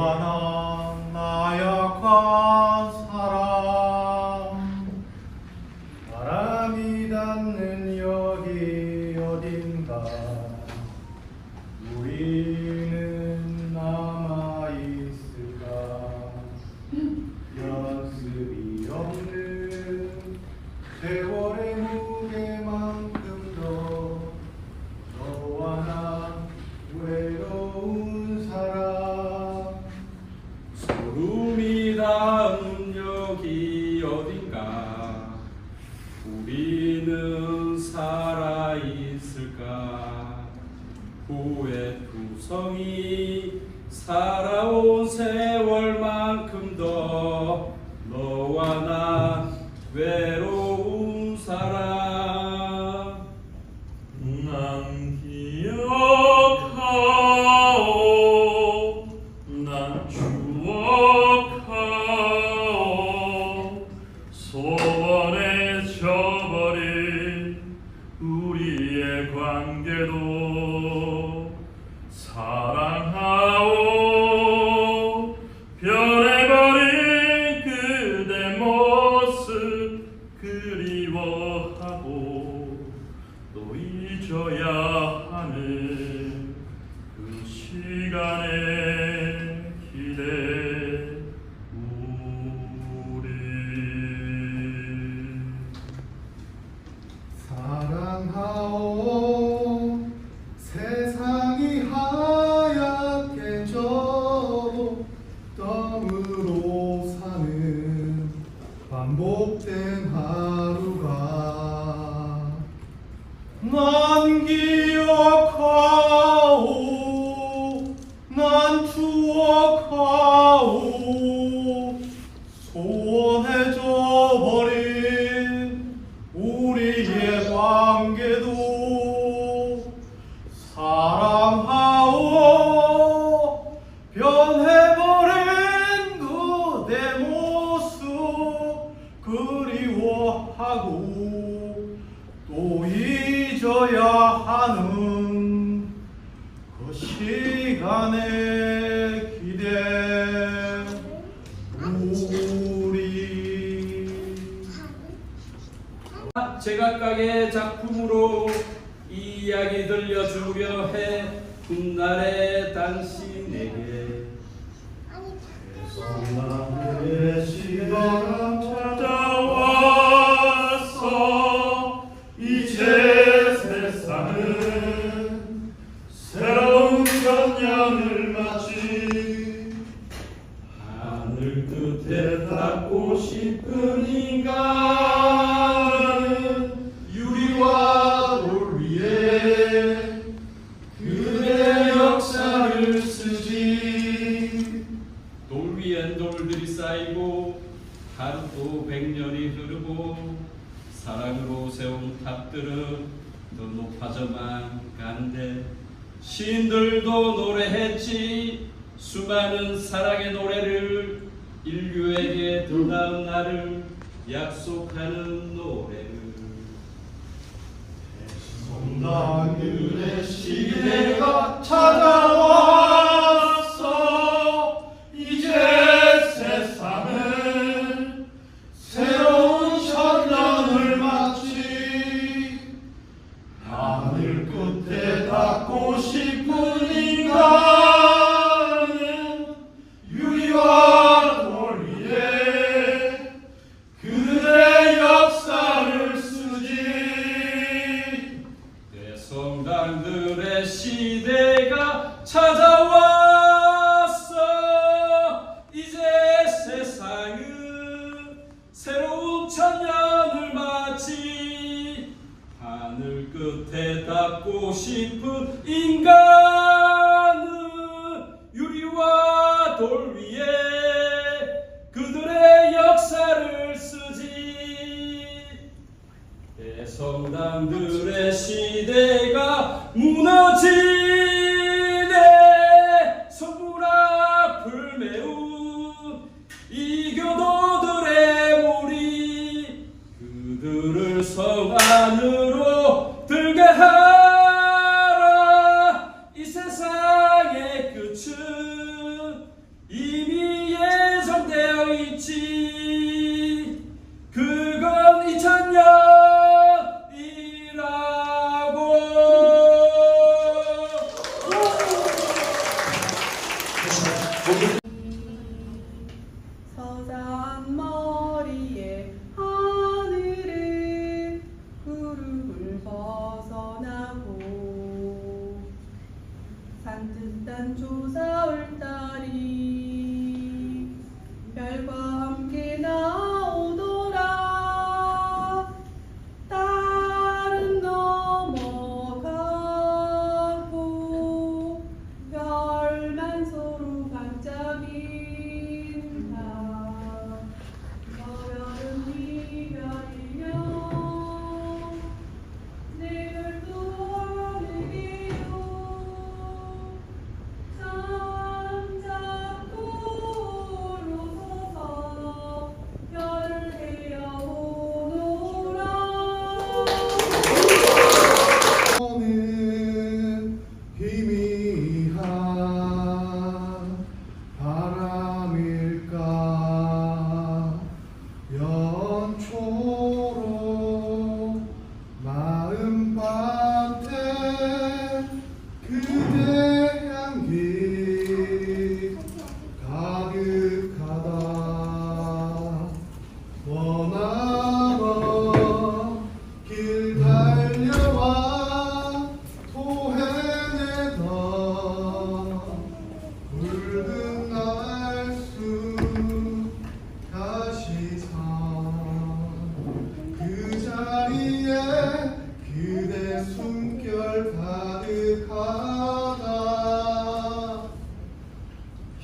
여호와는 나약한 사람 바람이 닿는 여기 어딘가. 우리는 남아있을까 후의 구성이 살아온 세월만큼 더 너와 나 외로워 就要 Amen. 시인들도 노래했지 수많은 사랑의 노래를 인류에게 돌아온 나를 약속하는 노래를. 성당들의 시대가 찾아와 시대가 찾아왔어. 이제 세상은 새로운 천년을 맞이 하늘 끝에 닿고 싶은 인간은 유리와 돌 위에 그들의 역사를 쓰지. 대성당들 Obrigado.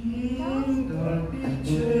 흰 달빛에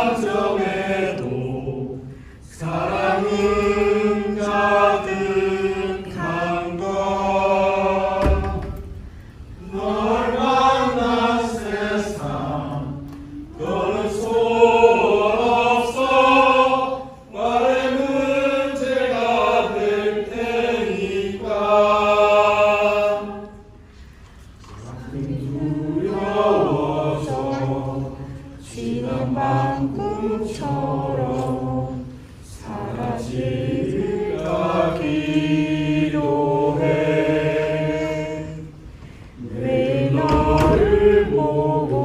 하정 너